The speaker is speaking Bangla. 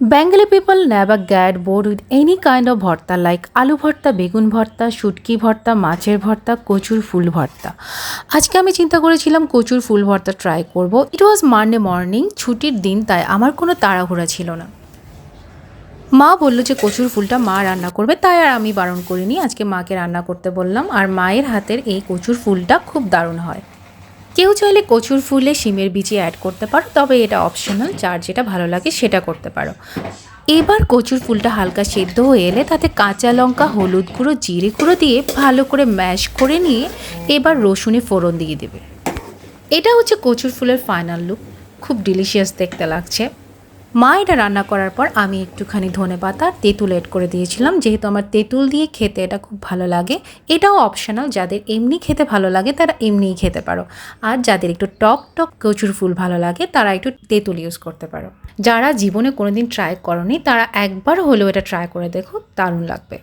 Bengali people never get bored with any kind of bharta like aloo bharta begun ভর্তা শুটকি ভর্তা মাছের ভর্তা কচুর ফুল ভর্তা আজকে আমি চিন্তা করেছিলাম কচুর ফুল ভর্তা ট্রাই করব ইট ওয়াজ মানডে মর্নিং ছুটির দিন তাই আমার কোনো তাড়াহুড়া ছিল না মা বলল যে কচুর ফুলটা মা রান্না করবে তাই আর আমি বারণ করিনি আজকে মাকে রান্না করতে বললাম আর মায়ের হাতের এই কচুর ফুলটা খুব দারুণ হয় কেউ চাইলে কচুর ফুলে শিমের বীজে অ্যাড করতে পারো, তবে এটা অপশনাল যার যেটা ভালো লাগে সেটা করতে পারো। এবার কচুর ফুলটা হালকা সেদ্ধ হয়ে এলে তাতে কাঁচা লঙ্কা, হলুদ গুঁড়ো, জিরে গুঁড়ো দিয়ে ভালো করে ম্যাশ করে নিয়ে এবার রসুনে ফোড়ন দিয়ে দেবে। এটা হচ্ছে কচুর ফুলের ফাইনাল লুক খুব ডিলিশিয়াস দেখতে লাগছে। মা এটা রান্না করার পর আমি একটুখানি ধনে পাতা, তেঁতুল এড করে দিয়েছিলাম। যেহেতু আমার তেঁতুল দিয়ে খেতে এটা খুব ভালো লাগে, এটাও অপশনাল যাদের এমনি খেতে ভালো লাগে, তারা এমনিই খেতে পারো। আর যাদের একটু টক টক কচুর ফুল ভালো লাগে, তারা একটু তেঁতুল ইউজ করতে পারো। যারা জীবনে কোনোদিন ট্রাই করনি, তারা একবার হলেও এটা ট্রাই করে দেখো, দারুণ লাগবে।